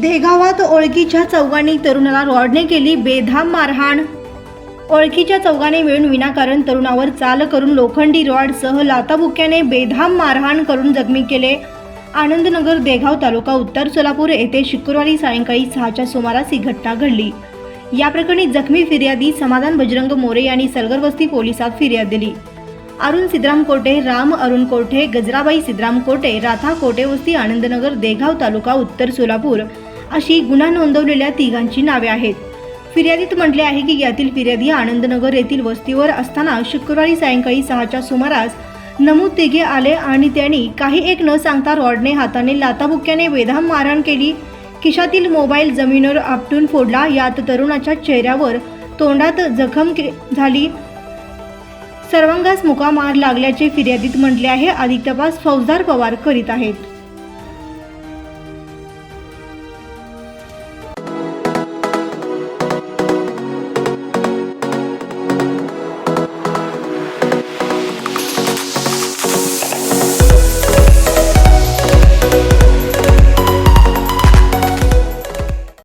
देगावात ओळखीच्या चौघांनी तरुणाला रॉडने केली बेधाम मारहाण. ओळखीच्या चौघाने मिळून विनाकारण तरुणावर चाल करून लोखंडी रॉडसह लाताबुक्याने बेधाम मारहाण करून जखमी केले. आनंदनगर देगाव तालुका उत्तर सोलापूर येथे शुक्रवारी सायंकाळी सहाच्या सुमारास ही घटना घडली. या प्रकरणी जखमी फिर्यादी समाधान बजरंग मोरे यांनी सलगरवस्ती पोलिसात फिर्याद दिली. अरुण सिद्राम कोटे राम अरुण कोठे गजराबाई सिद्राम कोटे राथा कोटे वस्ती आनंदनगर देगाव तालुका उत्तर सोलापूर अशी गुन्हा नोंदवलेल्या तिघांची नावे आहेत. फिर्यादीत म्हटले आहे की यातील फिर्यादी आनंदनगर येथील वस्तीवर असताना शुक्रवारी सायंकाळी सहाच्या सुमारास नमूद तिघे आले आणि त्यांनी काही एक न सांगता रॉडने हाताने लाताबुक्याने बेधाम मारहाण केली. खिशातील मोबाईल जमिनीवर आपटून फोडला. यात तरुणाच्या चेहऱ्यावर तोंडात जखम झाली. सर्वांगास मुका मार लागल्याचे फिर्यादीत म्हटले आहे. अधिक तपास फौजदार पवार करीत आहेत.